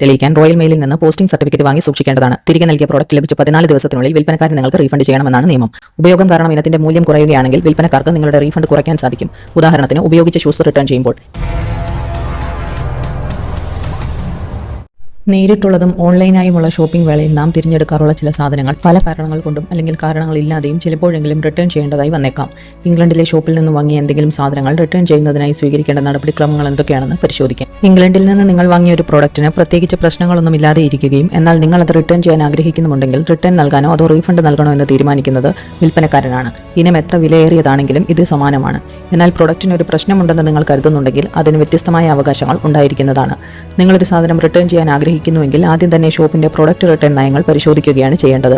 തെളിയിക്കാൻ റോയൽ മെയിലിൽ നിന്ന് പോസ്റ്റിംഗ് സർട്ടിഫിക്കറ്റ് വാങ്ങി സൂക്ഷിക്കേണ്ടതാണ്. തിരികെ നൽകിയ പ്രോഡക്റ്റ് ലഭിച്ച പതിനാല് ദിവസത്തിനുള്ളിൽ വിൽപ്പനക്കാരൻ നിങ്ങൾക്ക് റീഫണ്ട് ചെയ്യണമെന്നാണ് നിയമം. ഉപയോഗം കാരണം ഇനത്തിന്റെ മൂല്യം കുറയുകയാണെങ്കിൽ വിൽപ്പനക്കാർക്ക് നിങ്ങളുടെ റീഫണ്ട് കുറയ്ക്കാൻ സാധിക്കും. ഉദാഹരണത്തിന് ഉപയോഗിച്ച ഷൂസ് റിട്ടേൺ ചെയ്യുമ്പോൾ. നേരിട്ടുള്ളതും ഓൺലൈനായുമുള്ള ഷോപ്പിംഗ് വേളയിൽ നാം തിരഞ്ഞെടുക്കാറുള്ള ചില സാധനങ്ങൾ. പല കാരണങ്ങൾ കൊണ്ടും അല്ലെങ്കിൽ കാരണങ്ങളില്ലാതെയും ചിലപ്പോഴെങ്കിലും റിട്ടേൺ ചെയ്യേണ്ടതായി വന്നേക്കാം. ഇംഗ്ലണ്ടിലെ ഷോപ്പിൽ നിന്ന് വാങ്ങിയ എന്തെങ്കിലും സാധനങ്ങൾ റിട്ടേൺ ചെയ്യുന്നതിനായി സ്വീകരിക്കേണ്ട നടപടിക്രമങ്ങൾ എന്തൊക്കെയാണെന്ന് പരിശോധിക്കാം. ഇംഗ്ലണ്ടിൽ നിന്ന് നിങ്ങൾ വാങ്ങിയ ഒരു പ്രോഡക്റ്റിന് പ്രത്യേകിച്ച് പ്രശ്നങ്ങളൊന്നും ഇല്ലാതെ ഇരിക്കുകയും എന്നാൽ നിങ്ങൾ അത് റിട്ടേൺ ചെയ്യാൻ ആഗ്രഹിക്കുന്നുണ്ടെങ്കിൽ റിട്ടേൺ നൽകാനോ അതോ റീഫണ്ട് നൽകണോ എന്ന് തീരുമാനിക്കുന്നത് വിൽപ്പനക്കാരനാണ്. ഇനം എത്ര വിലയേറിയതാണെങ്കിലും ഇത് സമാനമാണ്. എന്നാൽ പ്രൊഡക്റ്റിന് ഒരു പ്രശ്നമുണ്ടെന്ന് നിങ്ങൾ കരുതുന്നുണ്ടെങ്കിൽ അതിന് വ്യത്യസ്തമായ അവകാശങ്ങൾ ഉണ്ടായിരിക്കുന്നതാണ്. നിങ്ങളൊരു സാധനം റിട്ടേൺ ചെയ്യാൻ ആഗ്രഹിക്കുന്നുവെങ്കിൽ ആദ്യം തന്നെ ഷോപ്പിന്റെ പ്രൊഡക്റ്റ് റിട്ടേൺ നയങ്ങൾ പരിശോധിക്കുകയാണ് ചെയ്യേണ്ടത്.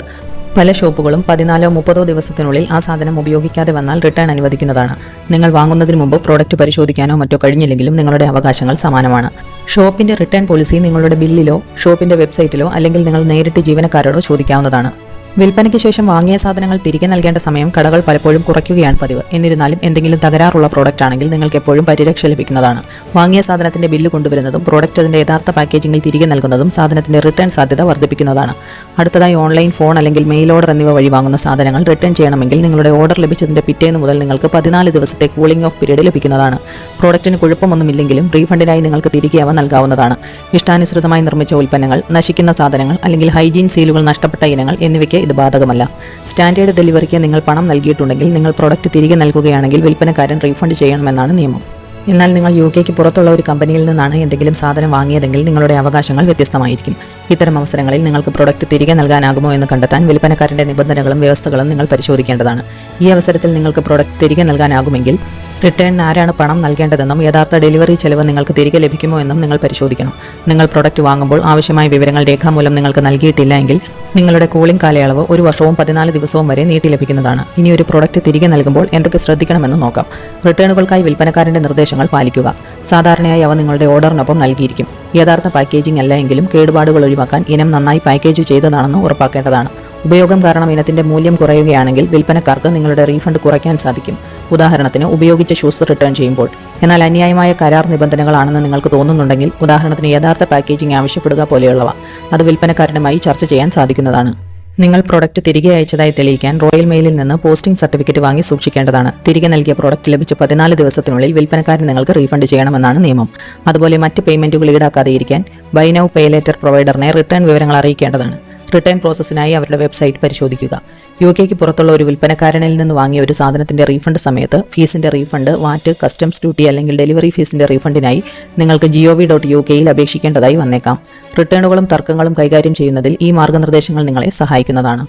പല ഷോപ്പുകളും പതിനാലോ മുപ്പതോ ദിവസത്തിനുള്ളിൽ ആ സാധനം ഉപയോഗിക്കാതെ വന്നാൽ റിട്ടേൺ അനുവദിക്കുന്നതാണ്. നിങ്ങൾ വാങ്ങുന്നതിന് മുമ്പ് പ്രോഡക്റ്റ് പരിശോധിക്കാനോ മറ്റോ കഴിഞ്ഞില്ലെങ്കിലും നിങ്ങളുടെ അവകാശങ്ങൾ സമാനമാണ്. ഷോപ്പിന്റെ റിട്ടേൺ പോളിസി നിങ്ങളുടെ ബില്ലിലോ ഷോപ്പിന്റെ വെബ്സൈറ്റിലോ അല്ലെങ്കിൽ നിങ്ങൾ നേരിട്ട് ജീവനക്കാരോടോ ചോദിക്കാവുന്നതാണ്. വിൽപ്പനയ്ക്ക് ശേഷം വാങ്ങിയ സാധനങ്ങൾ തിരികെ നൽകേണ്ട സമയം കടകൾ പലപ്പോഴും കുറയ്ക്കുകയാണ് പതിവ്. എന്നിരുന്നാലും എന്തെങ്കിലും തകരാറുള്ള പ്രോഡക്റ്റ് ആണെങ്കിൽ നിങ്ങൾക്ക് എപ്പോഴും പരിരക്ഷ ലഭിക്കുന്നതാണ്. വാങ്ങിയ സാധനത്തിന്റെ ബില്ല് കൊണ്ടുവരുന്നതും പ്രോഡക്റ്റ് അതിന്റെ യഥാർത്ഥ പാക്കേജിംഗിൽ തിരികെ നൽകുന്നതും സാധനത്തിന്റെ റിട്ടേൺ സാധ്യത വർദ്ധിപ്പിക്കുന്നതാണ്. അടുത്തതായി ഓൺലൈൻ ഫോൺ അല്ലെങ്കിൽ മെയിൽ ഓർഡർ എന്നിവ വഴി വാങ്ങുന്ന സാധനങ്ങൾ റിട്ടേൺ ചെയ്യണമെങ്കിൽ നിങ്ങളുടെ ഓർഡർ ലഭിച്ചതിന്റെ പിറ്റേന്ന് മുതൽ നിങ്ങൾക്ക് പതിനാല് ദിവസത്തെ കൂളിംഗ് ഓഫ് പീരീഡ് ലഭിക്കുന്നതാണ്. പ്രോഡക്റ്റിന് കുഴപ്പമൊന്നുമില്ലെങ്കിലും റീഫണ്ടിനായി നിങ്ങൾക്ക് തിരികെ അവ നൽകാവുന്നതാണ്. ഇഷ്ടാനുസൃതമായി നിർമ്മിച്ച ഉൽപ്പന്നങ്ങൾ നശിക്കുന്ന സാധനങ്ങൾ അല്ലെങ്കിൽ ഹൈജീൻ സീലുകൾ നഷ്ടപ്പെട്ട ഇനങ്ങൾ എന്നിവയ്ക്ക് ഇത് ബാധകമല്ല. സ്റ്റാൻഡേർഡ് ഡെലിവറിക്ക് നിങ്ങൾ പണം നൽകിയിട്ടുണ്ടെങ്കിൽ നിങ്ങൾ പ്രൊഡക്റ്റ് തിരികെ നൽകുകയാണെങ്കിൽ വിൽപ്പനക്കാരൻ റീഫണ്ട് ചെയ്യണമെന്നാണ് നിയമം. എന്നാൽ നിങ്ങൾ യു കെക്ക് പുറത്തുള്ള ഒരു കമ്പനിയിൽ നിന്നാണ് എന്തെങ്കിലും സാധനം വാങ്ങിയതെങ്കിൽ നിങ്ങളുടെ അവകാശങ്ങൾ വ്യത്യസ്തമായിരിക്കും. ഇത്തരം അവസരങ്ങളിൽ നിങ്ങൾക്ക് പ്രൊഡക്റ്റ് തിരികെ നൽകാനാകുമോ എന്ന് കണ്ടെത്താൻ വിൽപ്പനക്കാരന്റെ നിബന്ധനകളും വ്യവസ്ഥകളും നിങ്ങൾ പരിശോധിക്കേണ്ടതാണ്. ഈ അവസരത്തിൽ നിങ്ങൾക്ക് പ്രൊഡക്റ്റ് തിരികെ നൽകാനാകുമെങ്കിൽ റിട്ടേണിന് ആരാണ് പണം നൽകേണ്ടതെന്നും യഥാർത്ഥ ഡെലിവറി ചെലവ് നിങ്ങൾക്ക് തിരികെ ലഭിക്കുമോ എന്നും നിങ്ങൾ പരിശോധിക്കണം. നിങ്ങൾ പ്രൊഡക്റ്റ് വാങ്ങുമ്പോൾ ആവശ്യമായ വിവരങ്ങൾ രേഖാമൂലം നിങ്ങൾക്ക് നൽകിയിട്ടില്ല എങ്കിൽ നിങ്ങളുടെ കൂളിംഗ് കാലയളവ് ഒരു വർഷവും പതിനാല് ദിവസവും വരെ നീട്ടി ലഭിക്കുന്നതാണ്. ഇനി ഒരു പ്രൊഡക്റ്റ് തിരികെ നൽകുമ്പോൾ എന്തൊക്കെ ശ്രദ്ധിക്കണമെന്ന് നോക്കാം. റിട്ടേണുകൾക്കായി വിൽപ്പനക്കാരന്റെ നിർദ്ദേശങ്ങൾ പാലിക്കുക. സാധാരണയായി അവ നിങ്ങളുടെ ഓർഡറിനൊപ്പം നൽകിയിരിക്കും. യഥാർത്ഥ പാക്കേജിംഗ് അല്ല എങ്കിലും കേടുപാടുകൾ ഒഴിവാക്കാൻ ഇനം നന്നായി പാക്കേജ് ചെയ്തതാണെന്ന് ഉറപ്പാക്കേണ്ടതാണ്. ഉപയോഗം കാരണം ഇനത്തിന്റെ മൂല്യം കുറയുകയാണെങ്കിൽ വിൽപ്പനക്കാർക്ക് നിങ്ങളുടെ റീഫണ്ട് കുറയ്ക്കാൻ സാധിക്കും. ഉദാഹരണത്തിന് ഉപയോഗിച്ച ഷൂസ് റിട്ടേൺ ചെയ്യുമ്പോൾ. എന്നാൽ അന്യായമായ കരാർ നിബന്ധനകളാണെന്ന് നിങ്ങൾക്ക് തോന്നുന്നുണ്ടെങ്കിൽ ഉദാഹരണത്തിന് യഥാർത്ഥ പാക്കേജിംഗ് ആവശ്യപ്പെടുക പോലെയുള്ളവ അത് വിൽപ്പനക്കാരനുമായി ചർച്ച ചെയ്യാൻ സാധിക്കുന്നതാണ്. നിങ്ങൾ പ്രൊഡക്റ്റ് തിരികെ അയച്ചതായി തെളിയിക്കാൻ റോയൽ മെയിലിൽ നിന്ന് പോസ്റ്റിംഗ് സർട്ടിഫിക്കറ്റ് വാങ്ങി സൂക്ഷിക്കേണ്ടതാണ്. തിരികെ നൽകിയ പ്രൊഡക്റ്റ് ലഭിച്ച പതിനാല് ദിവസത്തിനുള്ളിൽ വിൽപ്പനക്കാരൻ നിങ്ങൾക്ക് റീഫണ്ട് ചെയ്യണമെന്നാണ് നിയമം. അതുപോലെ മറ്റ് പേയ്മെന്റുകൾ ഈടാക്കാതെ ഇരിക്കാൻ ബൈ പേ ലേറ്റർ പ്രൊവൈഡറിനെ റിട്ടേൺ വിവരങ്ങൾ അറിയിക്കേണ്ടതാണ്. റിട്ടേൺ പ്രോസസ്സിനായി അവരുടെ വെബ്സൈറ്റ് പരിശോധിക്കുക. യു കെക്ക് പുറത്തുള്ള ഒരു വിൽപ്പനക്കാരനിൽ നിന്ന് വാങ്ങിയ ഒരു സാധനത്തിന്റെ റീഫണ്ട് സമയത്ത് ഫീസിന്റെ റീഫണ്ട് വാറ്റ് കസ്റ്റംസ് ഡ്യൂട്ടി അല്ലെങ്കിൽ ഡെലിവറി ഫീസിന്റെ റീഫണ്ടിനായി നിങ്ങൾക്ക് ജിഒ വി ഡോട്ട് യു കെയിൽ അപേക്ഷിക്കേണ്ടതായി വന്നേക്കാം. റിട്ടേണുകളും തർക്കങ്ങളും കൈകാര്യം ചെയ്യുന്നതിൽ ഈ മാർഗനിർദ്ദേശങ്ങൾ നിങ്ങളെ സഹായിക്കുന്നതാണ്.